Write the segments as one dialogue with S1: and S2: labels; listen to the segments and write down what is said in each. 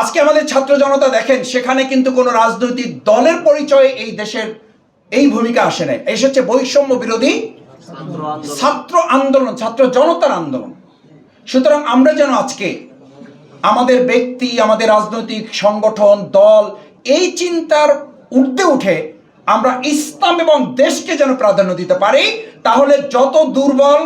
S1: আজকে আমাদের ছাত্র জনতা দেখেন, সেখানে কিন্তু কোনো রাজনৈতিক দলের পরিচয়ে এই দেশের এই ভূমিকা আসে নাই। এসেছে বৈষম্য বিরোধী ছাত্র আন্দোলন, ছাত্র জনতার আন্দোলন। সুতরাং আমরা যেন আজকে আমাদের ব্যক্তি, আমাদের রাজনৈতিক সংগঠন, দল, এই চিন্তার উঠতে উঠে আমরা ইসলাম এবং দেশকে যেন প্রাধান্য দিতে পারি, তাহলে যত দুর্বল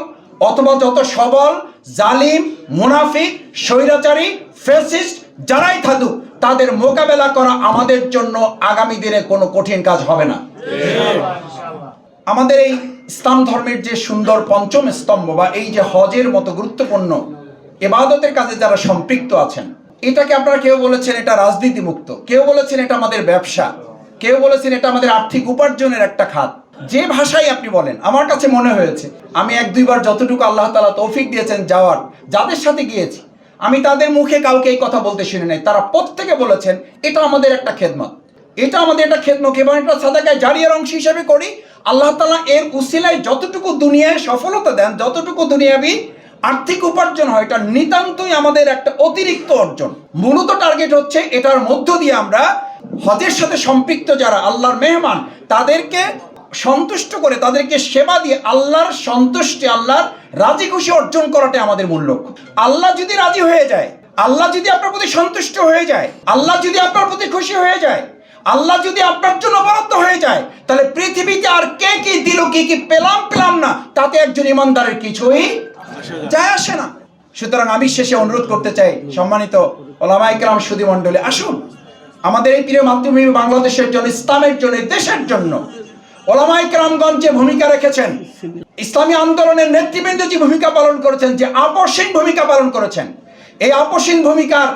S1: অথবা যত সবল, জালিম, মুনাফিক, স্বৈরাচারী ফেসিস্ট যারাই থাকুক, তাদের মোকাবেলা করা আমাদের জন্য আগামী দিনে কোনো কঠিন কাজ হবে না। আমাদের এই ইসলাম ধর্মের যে সুন্দর পঞ্চম স্তম্ভ বা এই যে হজের মতো গুরুত্বপূর্ণ এবাদতের কাজে যারা সম্পৃক্ত আছেন, এটাকে আপনারা কেউ বলেছেন এটা রাজনীতি মুক্ত কেউ বলেছেন এটা আমাদের ব্যবসা, কেউ বলেছেন এটা আমাদের আর্থিক উপার্জনের একটা খাত। যে ভাষাই আপনি বলেন, আমার কাছে মনে হয়েছে, আমি এক দুইবার যতটুকু আল্লাহ তালা তৌফিক দিয়েছেন যাওয়ার, যাদের সাথে গিয়েছি আমি তাদের মুখে কাউকে এই কথা বলতে শুনি নাই। তারা প্রত্যেকে বলেছেন, এটা আমাদের একটা খেদমত। এটা আমাদের একটা খেদমত এবং এটা সাদাকায় জারিয়ার অংশ হিসেবে করি। আল্লাহ তালা এর উসিলায় যতটুকু দুনিয়ায় সফলতা দেন, যতটুকু দুনিয়াবি আর্থিক উপার্জন হয়, এটা নিতান্তই আমাদের একটা অতিরিক্ত অর্জন। মূলত টার্গেট হচ্ছে, এটার মধ্য দিয়ে আমরা হজের সাথে সম্পৃক্ত যারা আল্লাহর মেহমান, তাদেরকে সন্তুষ্ট করে তাদেরকে সেবা দিয়ে আল্লাহর সন্তুষ্টি, আল্লাহর রাজি খুশি অর্জন করাটাই আমাদের মূল লক্ষ্য। আল্লাহ যদি রাজি হয়ে যায়, আল্লাহ যদি আপনার প্রতি সন্তুষ্ট হয়ে যায়, আল্লাহ যদি আপনার প্রতি খুশি হয়ে যায়, আল্লাহ যদি আপনার জন্য বরাদ্দ হয়ে যায়, তাহলে পৃথিবীতে আর কে কি দিল, কি কি পেলাম পেলাম না, তাতে একজন ইমানদারের কিছুই যায় আসে না। সুতরাং আমি শেষে অনুরোধ করতে চাই, সম্মানিত ওলামাই কেরাম সুদী মণ্ডলী আসুন, আমাদের এই প্রিয় মাতৃভূমি বাংলাদেশের জন্য, ইসলামের জন্য, দেশের জন্য ওলামাই কেরামগঞ্জ যে ভূমিকা রেখেছেন ইসলামী আন্দোলনের নেতৃবৃন্দ যে ভূমিকা পালন করেছেন যে আপসীন ভূমিকা পালন করেছেন এই আপসীন ভূমিকার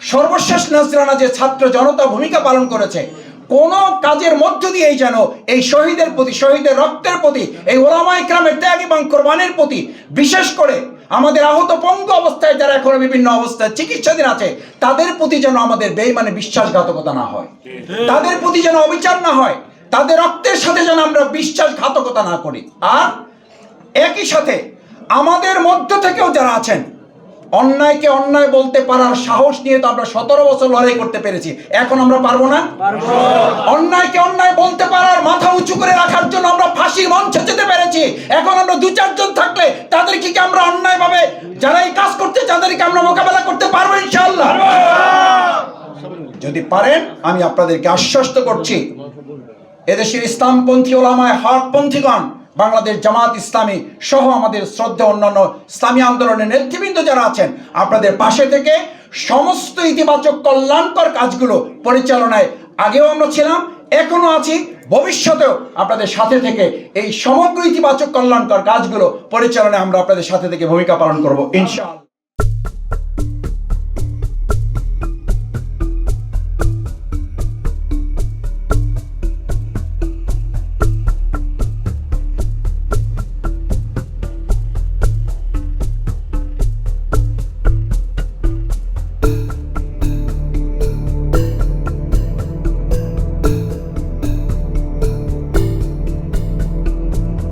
S1: সর্বশেষ নজরানা যে ছাত্র জনতা ভূমিকা পালন করেছে কোন কাজের মধ্য দিয়েই যেন এই শহীদের প্রতি শহীদের রক্তের প্রতি এই ওলামাই ক্রামের ত্যাগ এবং কোরবানের প্রতি বিশেষ করে আমাদের আহত পঙ্গু অবস্থায় যারা এখনও বিভিন্ন অবস্থায় চিকিৎসাধীন আছে তাদের প্রতি যেন আমাদের বেইমানে বিশ্বাসঘাতকতা না হয়। তাদের প্রতি যেন অবিচার না হয়। তাদের রক্তের সাথে যেন আমরা বিশ্বাসঘাতকতা না করি। আর একই সাথে আমাদের মধ্য থেকেও যারা আছেন অন্যায়কে অন্যায় বলতে পারার সাহস নিয়ে তো আমরা সতেরো বছর লড়াই করতে পেরেছি। এখন আমরা পারব না? অন্যায়কে অন্যায় বলতে পারার মাথা উঁচু করে রাখার জন্য আমরা ফাঁসির মঞ্চে যেতে পেরেছি। এখন আমরা দু চারজন থাকলে তাদেরকে কি আমরা অন্যায় ভাবে যারা এই কাজ করতে তাদেরকে আমরা মোকাবেলা করতে পারব ইনশাল্লাহ যদি পারেন আমি আপনাদেরকে আশ্বস্ত করছি এদেশের ইসলামপন্থী ওলামায় হকপন্থীগণ বাংলাদেশ জামাত ইসলামী সহ আমাদের শ্রদ্ধা অন্যান্য ইসলামী আন্দোলনের নেতৃবৃন্দ যারা আছেন, আপনাদের পাশে থেকে সমস্ত ইতিবাচক কল্যাণকর কাজগুলো পরিচালনায় আগেও আমরা ছিলাম, এখনও আছি, ভবিষ্যতেও আপনাদের সাথে থেকে এই সমগ্র ইতিবাচক কল্যাণকর কাজগুলো পরিচালনায় আমরা আপনাদের সাথে থেকে ভূমিকা পালন করব, ইনশাআল্লাহ।